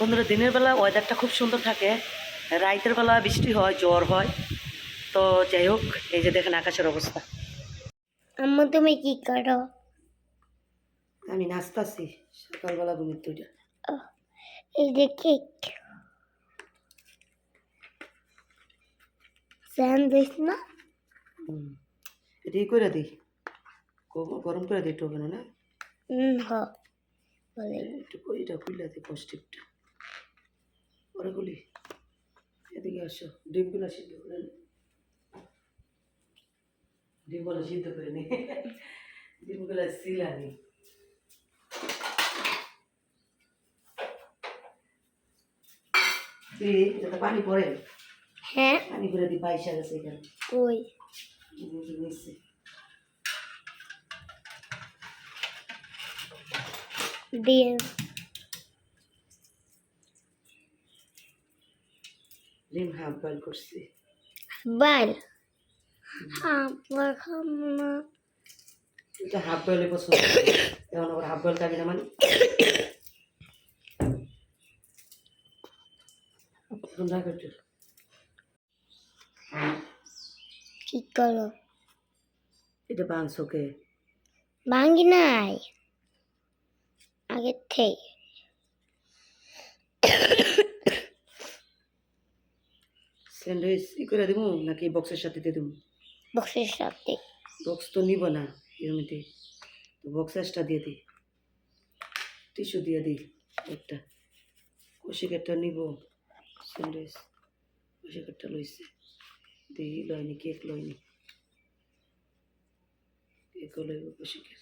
বন্ধুরা দিনের বেলা ওয়েদারটা খুব সুন্দর থাকে। রাইতের বেলা বৃষ্টি হয় জ্বর হয়। তো যাই হোক এই যে দেখেন আকাশের অবস্থা। আম্মু তুমি কি করো? আমি নাচতাছি। সকালবেলা ঘুমির দুইটা। এই যে কেক। স্যান্ডউইচ না? হুম। এটা করে দিই। গরম করে দিই একটু না? হুম হ। বলে। একটু এটা খুলে দিই পজিটিভটা পরে গুলি এদিকে আসো ডিমগুলো সিদ্ধ করে নি। ডিমগুলো সিদ্ধ করে নি। ডিমগুলো সিলানি এটা পানি পড়ে। হ্যাঁ। পানি করে দিই পয়সা গেছে এখানে। ওই। নিচ্ছে দিয়ে ডিম হাফ বয়েল করছি। বাল? হ্যাঁ বলখাম না এটা হাফ বয়েলে পছন্দ এখন আবার হাফ বয়েল খাবি না মানে। কি করো? এটা বাংশকে ভাঙ্গি নাই। আগের থেকে স্যান্ডউইচ ই করে দেবো নাকি বক্সের সাথে দিয়ে দেবো বক্সের সাথে। বক্স তো নিব না এরমিতে তো বক্স এক্সট্রা দিয়ে দিই টিস্যু দিয়ে দিই একটা। কষিকেরটা নিব। স্যান্ডউইচ কষিকেরটা লইছে। দিই লয়নি কেক লয়নি। কেকও লইব কষিকের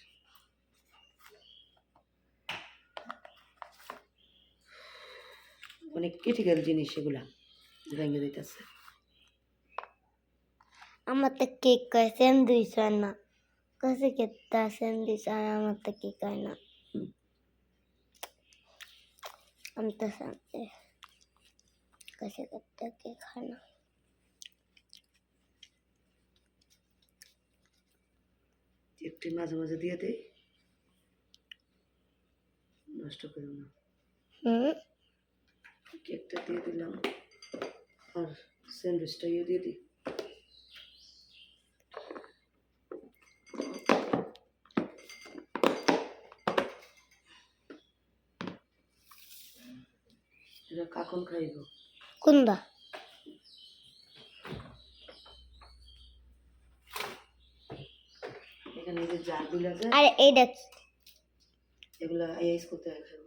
অনেক ক্রিটিক্যাল জিনিস এগুলা। ভেঙে দিতেছে আমার তো কেক কয় স্যান্ডউইচ হয় না কাছে কেতা স্যান্ডউইচ আর আমার তো কেক হয় না হুম। আমি তো স্যান্ডউইচ কাছে কেতা কেক হয় না একটু মাঝে মাঝে দিয়ে দেই নষ্ট করো না হুম কেকটা দিয়ে দিলাম আর স্যান্ডউইচটা ইয়ে দিয়ে দিই। এটা কখন খাইব? কোনটা এখানে যে জারগুলো আছে আরে এইটা? এগুলা আইস করতে খাইব।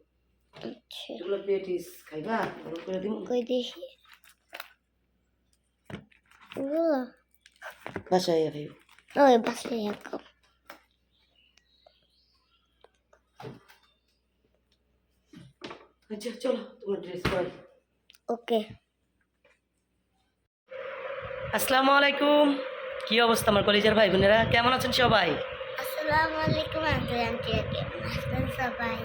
আচ্ছা। এগুলো পেটিস খাইবা করে দিব কই দেখি ওই বাসে রাখো আচ্ছা চলো তোমার ড্রেস ওকে আসসালামু আলাইকুম কি অবস্থা আমার কলেজের ভাই বোনেরা কেমন আছেন সবাই? আসসালামু আলাইকুম সবাই?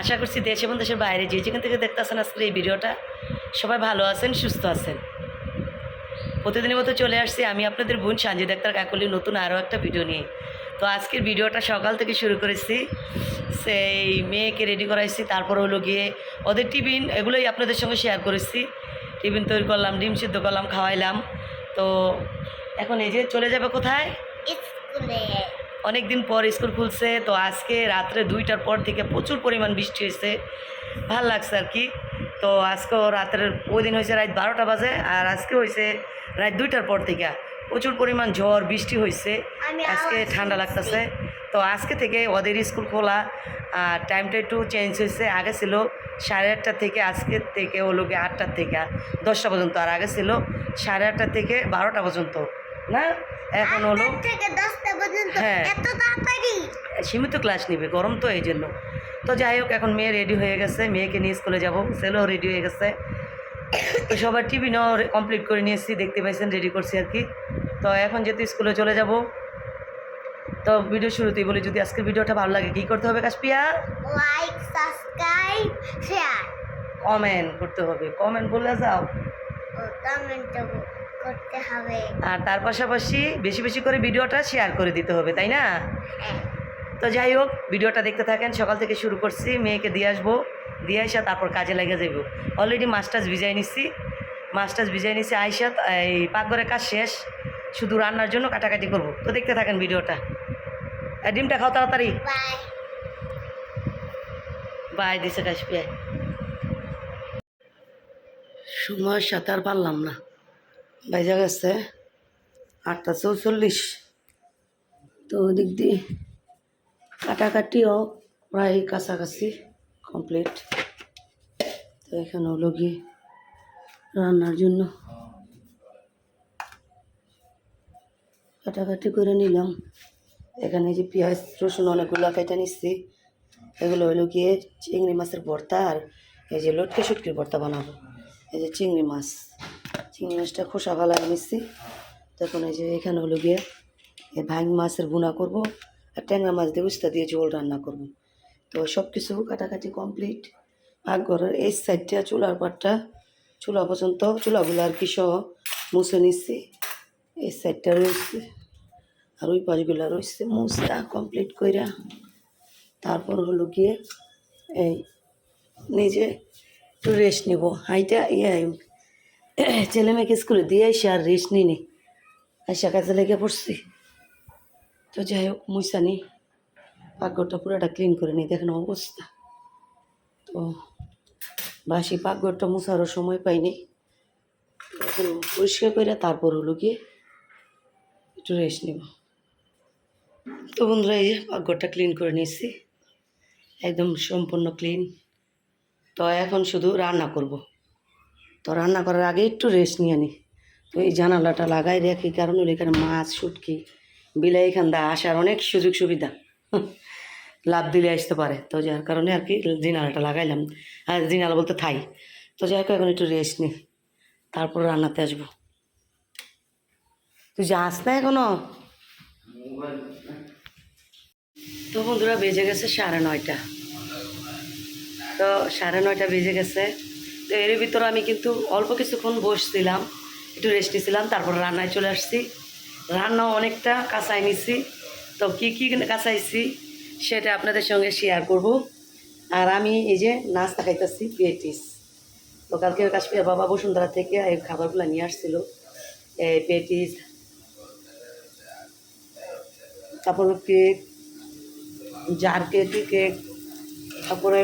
আশা করছি দেশ এবং দেশের বাইরে যে যেখান থেকে দেখতেছেন আজকের এই ভিডিওটা সবাই ভালো আছেন সুস্থ আছেন। প্রতিদিনের মতো চলে আসছি। আমি আপনাদের বোন সানজিদ আক্তার কাকলি নতুন আরও একটা ভিডিও নিয়ে। তো আজকের ভিডিওটা সকাল থেকে শুরু করেছি। সেই মেয়েকে রেডি করাইছি। তারপর হলো গিয়ে ওদের টিফিন এগুলোই আপনাদের সঙ্গে শেয়ার করেছি। টিফিন তৈরি করলাম ডিম সিদ্ধ করলাম খাওয়াইলাম। তো এখন এই যে চলে যাবে কোথায়? অনেক দিন পর স্কুল খুলছে। তো আজকে রাত্রে দুইটার পর থেকে প্রচুর পরিমাণ বৃষ্টি হয়েছে। ভালো লাগছে আর কি। তো আজকেও রাত্রের ওই দিন হয়েছে রাত বারোটা বাজে। আর আজকে হয়েছে রাত দুইটার পর থেকে প্রচুর পরিমাণ ঝড় বৃষ্টি হয়েছে আজকে ঠান্ডা লাগতেছে। তো আজকে থেকে ওদের স্কুল খোলা আর টাইমটা একটু চেঞ্জ হয়েছে আগে ছিল সাড়ে আটটা থেকে আজকের থেকে হলো গিয়ে আটটার থেকে দশটা পর্যন্ত আর আগে ছিল সাড়ে আটটা থেকে বারোটা পর্যন্ত না? এখন হলো হ্যাঁ। সীমিত ক্লাস নিবে গরম তো এই জন্য তো যাই হোক এখন মেয়ে রেডি হয়ে গেছে। মেয়েকে নিয়ে স্কুলে যাব। ছেলেও রেডি হয়ে গেছে। সবার টিফিনও কমপ্লিট করে নিয়ে এসেছি দেখতে পাইছেন রেডি করছি আর কি। তো এখন যেহেতু স্কুলে চলে যাব তো ভিডিও শুরুতেই বলি যদি আজকের ভিডিওটা ভালো লাগে কী করতে হবে কাশপিয়া? লাইক সাবস্ক্রাইব শেয়ার কমেন্ট করতে হবে। কমেন্ট বলে যাও। কমেন্ট করতে হবে। আর তার পাশাপাশি বেশি বেশি করে ভিডিওটা শেয়ার করে দিতে হবে তাই না? হ্যাঁ। তো যাই হোক ভিডিওটা দেখতে থাকেন। সকাল থেকে শুরু করছি মেয়েকে দিয়ে আসব। দিয়ে আসা তারপর কাজে লেগে যাব অলরেডি মাছটাছ ভিজাই নিচ্ছি মাছটাছ ভিজাই নিচ্ছি আইসা এই পাকঘরের কাজ শেষ। শুধু রান্নার জন্য কাটাকাটি করব। তো দেখতে থাকেন ভিডিওটা। ডিমটা খাও তাড়াতাড়ি। বাই। বাই দিছে কাশপিয়া সময়ের সাথে আর পারলাম না। বাইজা গেছে আটটা চৌচল্লিশ। তো ওদিক দিয়ে কাটাকাটিও প্রায় কাছাকাছি। কমপ্লিট তো এখানে হলো গিয়ে রান্নার জন্য। কাটাকাটি করে নিলাম। এখানে যে পেঁয়াজ, রসুন অনেকগুলো কেটে নিচ্ছি। এগুলো হলো গিয়ে চিংড়ি মাছের ভর্তা আর এই যে লটকে শুটকির ভর্তা বানাবো। এই যে চিংড়ি মাছ। চিংড়ি মাছটা খোসা ভালো নিচ্ছি। তখন এই যে এখানে হলো গিয়ে ভাঙ মাছের বুনা করব। আর ট্যাংরা মাছ দিয়ে উস্তা দিয়ে ঝোল রান্না করব। তো সব কিছু কাটাকাটি কমপ্লিট আর ঘরের এই সাইডটা চুলার পাটটা, চুলা পর্যন্ত, চুলাগুলো আর কি সহ মুছে নিচ্ছি। এই সাইডটা রয়েছে আর ওই পাশগুলো রয়েছে, মুছটা কমপ্লিট কইরা তারপর হলো গিয়ে এই নিজে একটু রেস্ট নিব। হাইটা ইয়ে ছেলে মেয়েকে স্কুলে দিয়ে এসে আর রেস্ট নিনি এসে কাজে লেগে পড়ছি। তো যাই হোক মুইসানি পাকঘরটা পুরোটা ক্লিন করে নিই, দেখেন অবস্থা। তো বাসি পাকঘরটা মুছারও সময় পাইনি। এখন পরিষ্কার করে তারপর হলো গিয়ে একটু রেস্ট নেব। তো বন্ধুরা, এই যে পাকঘরটা ক্লিন করে নিয়েছি, একদম সম্পূর্ণ ক্লিন তো এখন শুধু রান্না করব। তো রান্না করার আগে একটু রেস্ট নিয়ে নিই তো এই জানালাটা লাগাই রাখি, কারণ হলো এখানে মাছ, শুটকি, বিলাই এখান দা আসার অনেক সুযোগ সুবিধা লাভ দিলে আসতে পারে। তো যার কারণে আর কি জিনালাটা লাগাইলাম। আর জিনালা বলতে থাই। তো যাই হোক, এখন একটু রেস্ট নিই তারপর রান্নাতে আসব। তুই যাস না এখনও? তো বন্ধুরা, বেজে গেছে সাড়ে নয়টা। তো সাড়ে নয়টা বেজে গেছে। তো এর ভিতরে আমি কিন্তু অল্প কিছুক্ষণ বসছিলাম। একটু রেস্ট নিয়েছিলাম তারপর রান্নায় চলে আসছি। রান্না অনেকটা কাঁচাই নিছি। তো কী কী কাঁচাইছি? সেটা আপনাদের সঙ্গে শেয়ার করব। আর আমি এই যে নাস্তা খাইতেছি পেটিস তো কালকে কাশ্মীর বাবা বসুন্ধরা থেকে এই খাবারগুলো নিয়ে আসছিল। এই পেটিস তারপর কেক জার কেক কেক তারপরে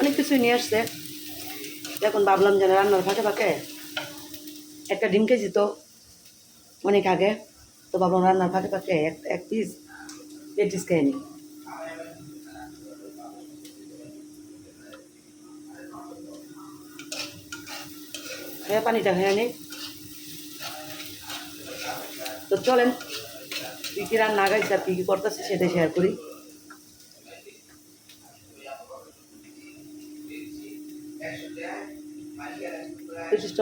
অনেক কিছু নিয়ে আসছে। এখন ভাবলাম যে রান্নার ফাঁকে ফাঁকে একটা ডিম খেয়েছি তো, অনেক আগে। তো ভাবলাম রান্নার ফাঁকে ফাঁকে এক এক পিস পেটিস খেয়ে নিই হ্যাঁ পানিটা খেয়ে নিই তো চলেন, কী কী রান্না গাইছে আর কী কী করতেছে সেটাই শেয়ার করি।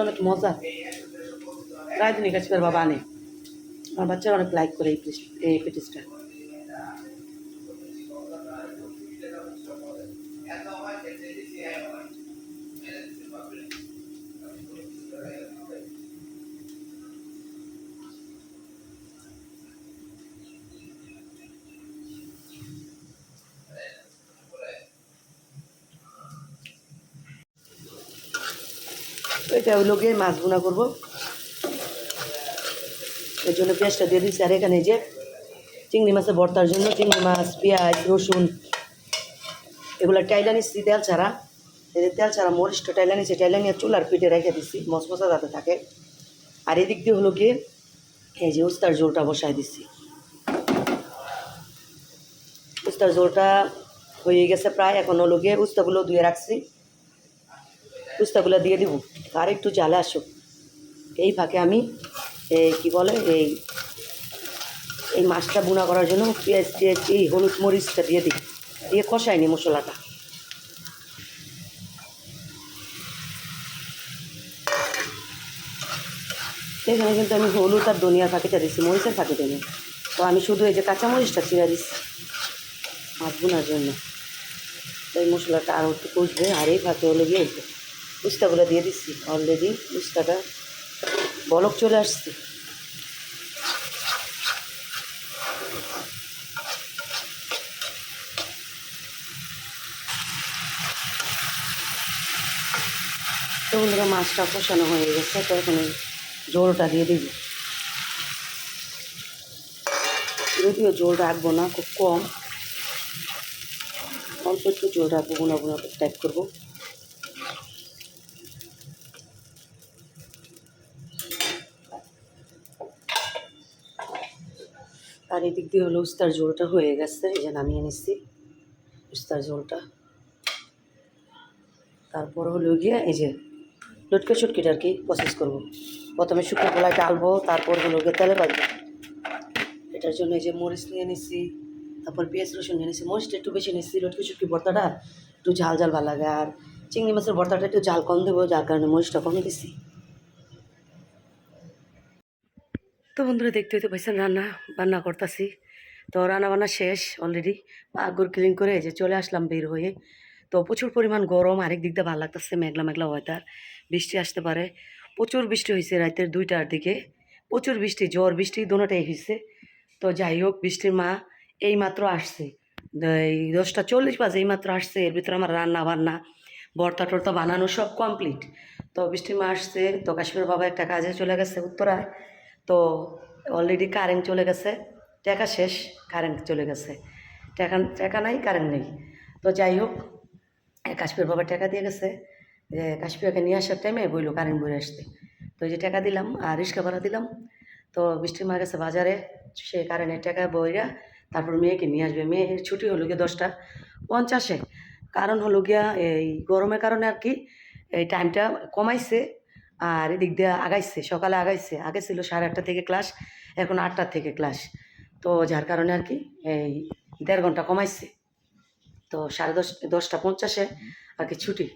অনেক মজা রাজনী কাশ্মীর বাবা আনে। আমার বাচ্চারা অনেক লাইক করে এই এই পেটিসটা। এটা হলো গিয়ে মাছ বোনা করব। এর জন্য পেঁয়াজটা দিয়ে দিচ্ছি আর এখানে যে চিংড়ি মাছের ভর্তার জন্য চিংড়ি মাছ, পেঁয়াজ, রসুন, এগুলো টাইলা নিচ্ছি তেল ছাড়া। যে তেল ছাড়া মরিচটা টাইলা নিচ্ছি টাইলা নিয়ে চুলার পিঠে রেখে দিচ্ছি মশমশা যাতে থাকে। আর এদিক দিয়ে হলো গিয়ে এই যে উস্তার জোলটা বসাই দিচ্ছি উস্তার জোলটা হয়ে গেছে প্রায়, এখন হলো গিয়ে উস্তাগুলো ধুয়ে রাখছি। উস্তাগুলো দিয়ে দিব। আর একটু জ্বালা আসুক। এই ফাঁকে আমি কী বলে, এই এই মাছটা বুনা করার জন্য পেঁয়াজ টিয়াজ, এই হলুদ মরিচটা দিয়ে দিই। দিয়ে কষাই নি মশলাটা। এখানে কিন্তু আমি হলুদ আর ধনিয়ার ফাঁকিটা দিচ্ছি মরিচের ফাঁকি দিই তো আমি শুধু এই যে কাঁচা মরিচটা চিরা দিচ্ছি মাছ বোনার জন্য। তো এই মশলাটা আরও একটু কষবে, আর এই ফাঁকে হলে গিয়ে উস্তাগুলো দিয়ে দিচ্ছি অলরেডি উস্তাটা বলক চলে আসছে। তো বন্ধুরা, মাছটা কষানো হয়ে গেছে, তো এখন জোলটা দিয়ে দিবি। যদিও জোল রাখব না, খুব কম। অল্প একটু জোল রাখব গুণাগুণা টাইপ করব। এদিক দিয়ে হলো উস্তার ঝোলটা হয়ে গেছে, এই যে নামিয়ে নিচ্ছি উস্তার ঝোলটা। তারপর হলো গিয়ে এই যে লটকে ছুটকিটা আর কি প্রসেস করব। প্রথমে শুকনো কলাই ডালবো তারপর হলো গিয়ে তেলে ভাজবো এটার জন্য এই যে মরিচ নিয়ে নিচ্ছি তারপর পেঁয়াজ রসুন নিয়ে নিচ্ছি মরিচটা একটু বেশি নিচ্ছি লটকে ছুটকি ভর্তাটা একটু ঝাল ঝাল ভালো লাগে। আর চিংড়ি মাছের ভর্তাটা একটু ঝাল কম দেবো, যার কারণে মরিচটা কম দিচ্ছি তো বন্ধুরা দেখতে হইতে পাইছেন রান্না, বান্না করতেছি। তো রান্না বান্না শেষ অলরেডি আগর ক্লিন করে যে চলে আসলাম বের হয়ে। তো প্রচুর পরিমাণ গরম, আরেক দিক দিয়ে ভালো লাগতেছে, মেঘলা মেঘলা ওয়েদার বৃষ্টি আসতে পারে। প্রচুর বৃষ্টি হয়েছে রাতের দুইটার দিকে। প্রচুর বৃষ্টি, ঝড় বৃষ্টি দোনোটাই হয়েছে তো যাই হোক, বৃষ্টির মা এই মাত্র আসছে এই দশটা চল্লিশ বাজে এই মাত্র আসছে, এর ভিতরে আমার রান্না বান্না, ভর্তা টর্তা বানানো সব কমপ্লিট তো বৃষ্টির মা আসছে, তো কাশ্মীর বাবা একটা কাজে চলে গেছে উত্তরায়। তো অলরেডি কারেন্ট চলে গেছে। টাকা শেষ কারেন্ট চলে গেছে। টাকা টাকা নাই কারেন্ট নেই। তো যাই হোক কাশ্মীর বাবা টাকা দিয়ে গেছে। যে কাশ্মীরকে নিয়ে আসার টাইমে বইলো কারেন্ট বই আসতে। তো এই যে টাকা দিলাম আর রিক্সা ভাড়া দিলাম। তো বৃষ্টি মা গেছে বাজারে সে কারেন্টের টাকা বইরা তারপর মেয়েকে নিয়ে আসবে। মেয়ের ছুটি হলো গিয়ে দশটা পঞ্চাশে। কারণ হলো গিয়া এই গরমের কারণে আর কি এই টাইমটা কমাইছে। আর এদিক দিয়ে আগাইছে, সকালে আগাইছে। আগে ছিল সাড়ে আটটা থেকে ক্লাস, এখন আটটার থেকে ক্লাস। তো যার কারণে আর কি এই দেড় ঘণ্টা কমাইছে। তো সাড়ে দশ, দশটা পঞ্চাশে আর কি ছুটি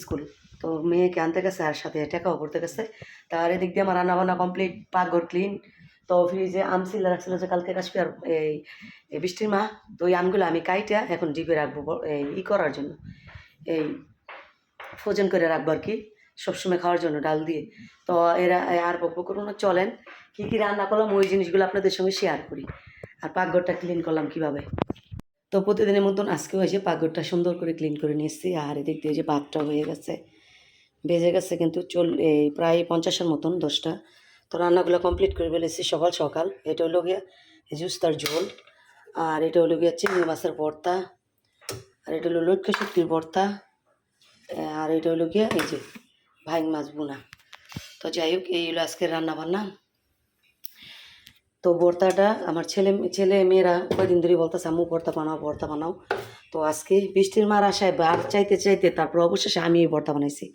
স্কুল। তো মেয়েকে আনতে গেছে আর সাথে টাকাও করতে গেছে। তার এদিক দিয়ে আমার রান্নাবান্না কমপ্লিট, পাকঘর ক্লিন। তো ফ্রিজে আম ছিল, রাখছিল যে কালকে কাশ্মীর এই বৃষ্টির মা। তো ওই আমগুলো আমি কাইটা এখন ডিপে রাখব, এই ই করার জন্য। এই ফোজন করে রাখব আর কি। সবসময় খাওয়ার জন্য ডাল দিয়ে। তো এরা আর বকবক করুন চলেন। কী কী রান্না করলাম, ওই জিনিসগুলো আপনাদের সঙ্গে শেয়ার করি। আর পাকঘরটা ক্লিন করলাম কীভাবে? তো প্রতিদিনের মতন আজকেও এসে পাকঘরটা সুন্দর করে ক্লিন করে নিয়ে এসেছি, আর এদিক দিয়ে যে ভাতটা হয়ে গেছে, বেজে গেছে কিন্তু চল এই প্রায় পঞ্চাশের মতন, দশটা। তো রান্নাগুলো কমপ্লিট করে ফেলেছি সকাল সকাল। এটা হলো গিয়া জুস্তার ঝোল, আর এটা হলো গিয়া চিংড়ি মাছের ভর্তা, আর এটা হলো লক্ষ্য শক্তির ভর্তা আর এটা হলো গিয়া এই যে ভাইং মাছ বোনা। তো যাই হোক এই হলো আজকের রান্না বান্না তো ভর্তাটা আমার ছেলে ছেলে মেয়েরা কয়দিন ধরে বলতেছে, আম্মু, ভর্তা বানাও ভর্তা বানাও। তো আজকে বৃষ্টির মার আশায় বার চাইতে চাইতে তারপর অবশেষে আমি এই ভর্তা বানাইছি।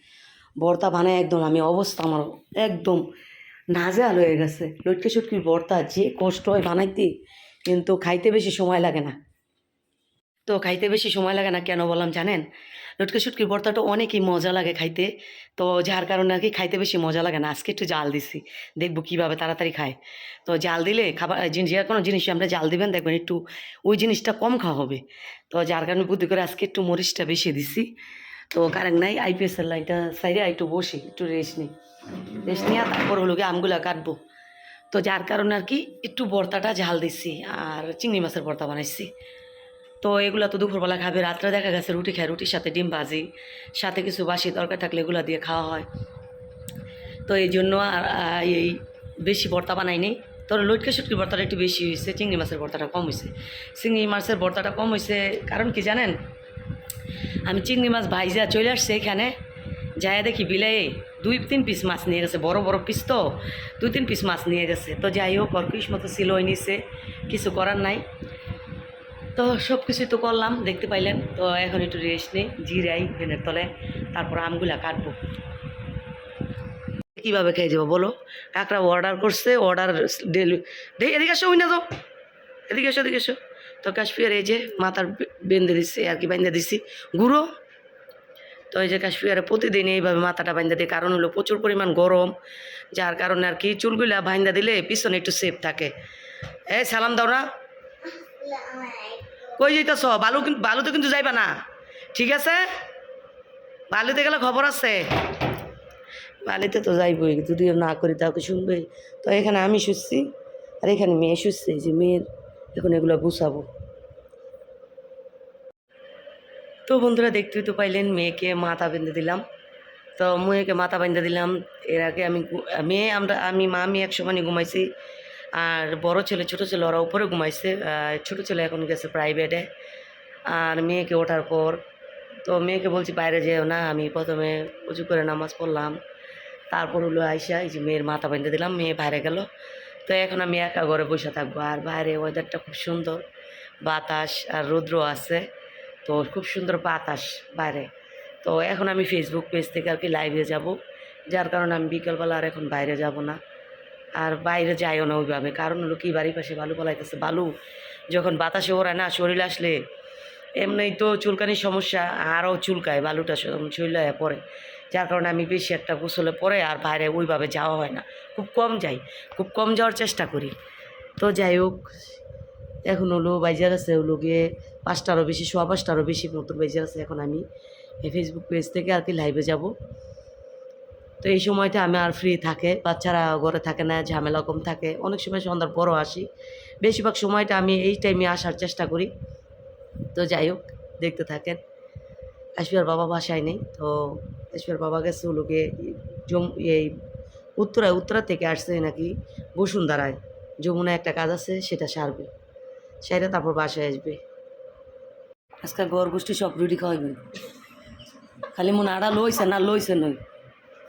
ভর্তা বানায় একদম আমি অবস্থা আমার একদম নাজেহাল হয়ে গেছে। লটকে সুটকির ভর্তা যে কষ্ট হয় বানাইতে, কিন্তু খাইতে বেশি সময় লাগে না। তো খাইতে বেশি সময় লাগে না কেন বললাম জানেন? লটকে শুটকির ভর্তাটা অনেকই মজা লাগে খাইতে। তো যার কারণে আর কি খাইতে বেশি মজা লাগে না। আজকে একটু জাল দিছি। দেখব কীভাবে তাড়াতাড়ি খায়। তো জাল দিলে খাবার যে কোনো জিনিস আমরা জাল দিবেন, দেখবেন একটু ওই জিনিসটা কম খাওয়া হবে। তো যার কারণে বুদ্ধি করে আজকে একটু মরিচটা বেশি দিছি। তো কারেন্ট নাই আইপিএসের লাইনটা সাইডে একটু বসি, একটু রেস্ট নিই। রেস্ট নিয়ে তারপর হলো গিয়ে আমগুলা কাটবো। তো যার কারণে আর কি একটু ভর্তাটা ঝাল দিচ্ছি আর চিংড়ি মাছের ভর্তা বানাইছি। তো এগুলো তো দুপুরবেলা খাবে, রাত্রে দেখা গেছে রুটি খায়, রুটির সাথে ডিম ভাজি, সাথে কিছু বাসি তরকারি থাকলে এগুলো দিয়ে খাওয়া হয়। তো এই জন্য আর এই বেশি ভর্তা বানাইনি তোর লটকে শুটকির ভর্তাটা একটু বেশি হয়েছে চিংড়ি মাছের ভর্তাটা কম হয়েছে চিংড়ি মাছের ভর্তাটা কম হয়েছে কারণ কি জানেন? আমি চিংড়ি মাছ ভাইজা চলে আসছে এখানে যাই দেখি বিলাই দুই, তিন পিস মাছ নিয়ে গেছে, বড় বড় পিস তো, দুই, তিন পিস মাছ নিয়ে গেছে। তো যাই হোক, ওর মতো সিলোই নিছে, কিছু করার নাই। তো সব কিছুই তো করলাম, দেখতে পাইলেন। তো এখন একটু রেস্ট নেই, জিরাই ফ্যানের তলে, তারপর আমগুলা কাটবো। কীভাবে খেয়ে যাব বলো? কাকরা অর্ডার করছে অর্ডার ডেলি এদিকে আসো ওই না তো এদিকে এসো এদিকে এসো। তো কাশ্মীর এই যে মাথার বেঁধে দিচ্ছে আর কি বেঁধে দিছি, গুঁড়ো। তো এই যে কাশ্মীরে প্রতিদিন এইভাবে মাথাটা বাইন্দা দিই, কারণ হলো প্রচুর পরিমাণ গরম, যার কারণে আর কি চুলগুলা বাইন্দা দিলে পিছনে একটু সেফ থাকে। এই সালাম দাও না। কই যাইতেছ? বালু কিন্তু বালুতে কিন্তু যাইবা না। ঠিক আছে? বালিতে গেলে খবর আছে? বালিতে তো যাইবই যদিও না করি তাকে শুনবে? তো এখানে আমি শুচ্ছি, আর এখানে মেয়ে শুচ্ছে যে মেয়ের, এখন এগুলো গুছাবো। তো বন্ধুরা দেখতে তো পাইলেন, মেয়েকে মাথা বেঁধে দিলাম। তো মুয়েকে মাথা বান্ধা দিলাম, এর আগে আমি মেয়ে, আমরা আমি মা, আমি এক সময় ঘুমাইছি। আর বড় ছেলে, ছোট ছেলে, ওরা উপরে ঘুমাইছে ছোট ছেলে এখন গেছে প্রাইভেটে আর মেয়েকে ওঠার পর, তো মেয়েকে বলছি, বাইরে যেও না, আমি প্রথমে উঁচু করে নামাজ পড়লাম। তারপর হলো আইসা, এই যে মেয়ের মাথা বেঁধে দিলাম, মেয়ে বাইরে গেল। তো এখন আমি একা ঘরে বসে থাকব। আর বাইরে ওয়েদারটা খুব সুন্দর, বাতাস আর রৌদ্র আছে। তো খুব সুন্দর বাতাস বাইরে। তো এখন আমি ফেসবুক পেজ থেকে আর কি লাইভে যাব। যার কারণে আমি বিকেলবেলা আর এখন বাইরে যাব না। আর বাইরে যাইও না ওইভাবে। কারণ হলো কি, বাড়ির পাশে বালু পালাইতেছে। বালু যখন বাতাসে ওড়ায় না, শরীর আসলে এমনি তো চুলকানির সমস্যা, আরও চুলকায় বালুটা চুলায় পরে যার কারণে আমি বেশি একটা গোসলে পরে আর বাইরে ওইভাবে যাওয়া হয় না। খুব কম যাই, খুব কম যাওয়ার চেষ্টা করি। তো যাই হোক, এখন হলো বাইজার আছে, হলো গিয়ে পাঁচটারও বেশি, সোয়া পাঁচটারও বেশি মতন বাইজার আছে এখন আমি। এই ফেসবুক পেজ থেকে আর কি লাইভে যাব। তো এই সময়টা আমি আর ফ্রি থাকে, বাচ্চারা ঘরে থাকে না, ঝামেলা কম থাকে। অনেক সময় সন্ধ্যার পরও আসি। বেশিরভাগ সময়টা আমি এই টাইমে আসার চেষ্টা করি। তো যাই হোক, দেখতে থাকেন। কাশ্মীর বাবা বাসায় নেই, তো কাশ্মীর বাবা গেছে গিয়ে জম, এই উত্তরায় উত্তরা থেকে আসছে নাকি বসুন্ধরায়। যমুনায় একটা কাজ আছে, সেটা সারবে। সেটা তারপর বাসায় আসবে। আজকাল গড় গোষ্ঠী সব রুটি খাওয়াইবেন। খালি মনে আড়া লইছে না লইছে নই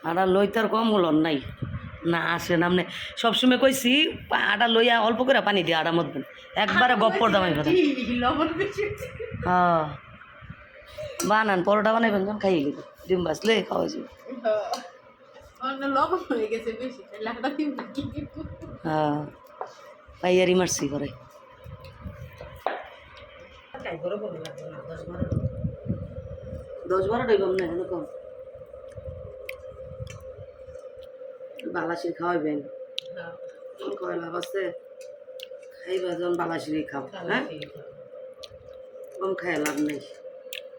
আড়া লইতে আর কম হল নাই। না আসে না নামনে সবসময় কইছি আটা লইয়া অল্প করে পানি দিয়ে আড়া মধ্যে একবারে গপ্পর দামাই কথা। হ্যাঁ। বানান পরোটা বানাইবেন যখন খাইয়ে গেল ডিম বাসলে খাওয়া যাবে। হয়ে। হ্যাঁ পাইয়ারি মারছি করে দশ বারো। টাইম না এরকম বালাসির খাওয়াইবেন কয় লাভ আছে? খাইবা যখন বালাসির খাও হ্যাঁ? কম লাভ নেই।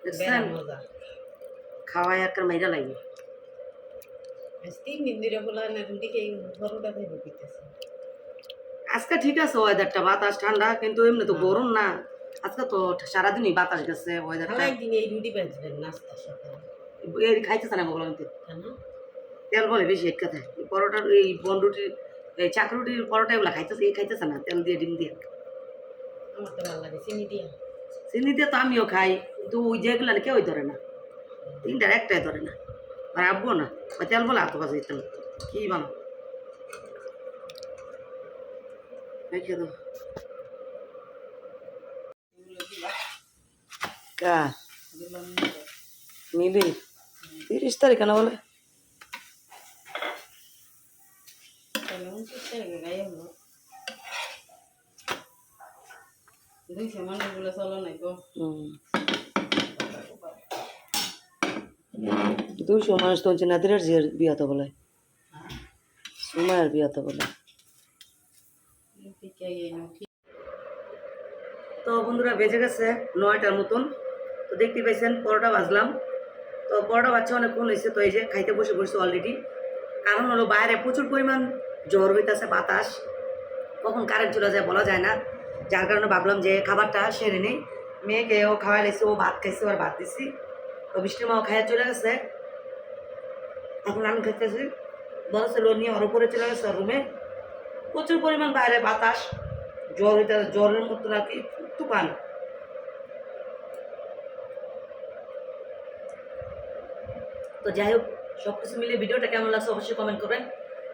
দেখছেন? একটা মাইরা আজকে ঠিক আছে ওয়েদারটা বাতাস ঠান্ডা কিন্তু এমনি তো গরম না। আজকে তো সারাদিনই বাতাস গেছে ওয়েদারটা একদিন এই রুটি বাজবেন নাস্তা সকালে খাইতেছে না বললাম তেল বলে বেশি এক কথা পরোটার এই বন রুটির এই চাকরুটির পরোটা এগুলো খাইতেছে এই খাইতেছে না তেল দিয়ে ডিম দিয়ে। আমার তো ভালো লাগে চিনি দিয়া। চিনি দিয়ে তো আমিও খাই কিন্তু ওই যেগুলো না কেউই ধরে না। তিনটার একটাই ধরে না। আর আব্বু না। ওই তেল বলে আতো কাছে তেল। কি বানো কা? মিলি? তিরিশ তারিখ না বলে তাহলে উনত্রিশ তারিখে গায়ে হলো দুইশো মানুষ তো হচ্ছে নাদিরের বলে। সুমায়ের বিয়াতে বলে। তো বন্ধুরা, বেজে গেছে নয়টার মতন। তো দেখতে পাইছেন, পরোটা ভাজলাম। তো পরোটা বাচ্চা অনেকক্ষণ হয়েছে তো এই যে খাইতে বসে বসে অলরেডি কারণ হলো বাইরে প্রচুর পরিমাণ জ্বর হইতেছে বাতাস, কখন কারেন্ট চলে যায় বলা যায় না। যার কারণে ভাবলাম যে খাবারটা সেরে নেই। মেয়েকে ও খাওয়াই লেছে ও ভাত খাইছে আর ভাত দিছি। তো বৃষ্টির মাও খাইয়া চলে গেছে। এখন আমি খাইতেছি বড় ছেলে নিয়ে ওর উপরে চলে গেছে রুমে প্রচুর পরিমাণ বাইরে বাতাস, জ্বর হইতে, জ্বরের মতো নাকি তুফান। তো যাই হোক সব কিছু মিলে ভিডিওটা কেমন লাগছে অবশ্যই কমেন্ট করবেন।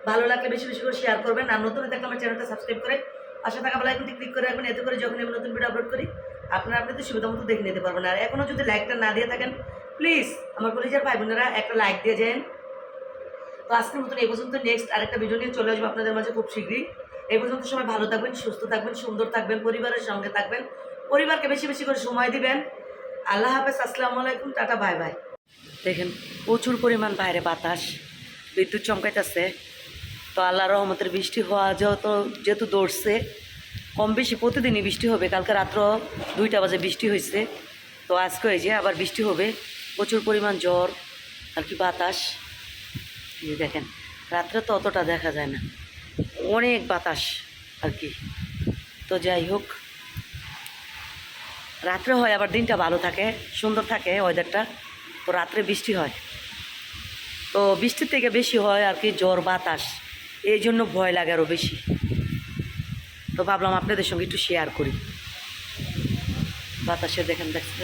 ভালো লাগলে বেশি বেশি করে শেয়ার করবেন। আর নতুন থাকলে আমার চ্যানেলটা সাবস্ক্রাইব করে পাশে থাকা বেলাইকনটি ক্লিক করে রাখবেন, এতে করে যখন আমি নতুন ভিডিও আপলোড করি, আপনারা আপনাদের সুবিধা মতো দেখে নিতে পারবেন। আর এখনও যদি লাইকটা না দিয়ে থাকেন প্লিজ আমার কলেজের ভাই বোনেরা একটা লাইক দিয়ে যান। তো আজকের মতন এই পর্যন্ত। নেক্সট আরেকটা ভিডিও নিয়ে চলে আসব আপনাদের মাঝে খুব শীঘ্রই। এই পর্যন্ত সবাই ভালো থাকবেন, সুস্থ থাকবেন, সুন্দর থাকবেন, পরিবারের সঙ্গে থাকবেন। পরিবারকে বেশি বেশি করে সময় দিবেন। আল্লাহ হাফেজ, আসসালামু আলাইকুম, টাটা, বাই বাই। দেখেন প্রচুর পরিমাণ বাইরে বাতাস, বিদ্যুৎ চমকাইতেছে। তো আল্লাহ রহমতের বৃষ্টি হওয়া যেহেতু যেহেতু দৌড়ছে, কম বেশি প্রতিদিনই বৃষ্টি হবে। কালকে রাত্র দুইটা বাজে বৃষ্টি হয়েছে। তো আজকে এই যে আবার বৃষ্টি হবে। প্রচুর পরিমাণ জ্বর আর কি বাতাস। দেখেন, রাত্রে তো অতটা দেখা যায় না। অনেক বাতাস আর কি। তো যাই হোক, রাত্রে হয় আবার দিনটা ভালো থাকে, সুন্দর থাকে ওয়েদারটা তো রাত্রে বৃষ্টি হয়। তো বৃষ্টির থেকে বেশি হয় আর কি জ্বর, বাতাস। এই জন্য ভয় লাগে আরও বেশি তো ভাবলাম আপনাদের সঙ্গে একটু শেয়ার করি বাতাসে দেখেন দেখতে?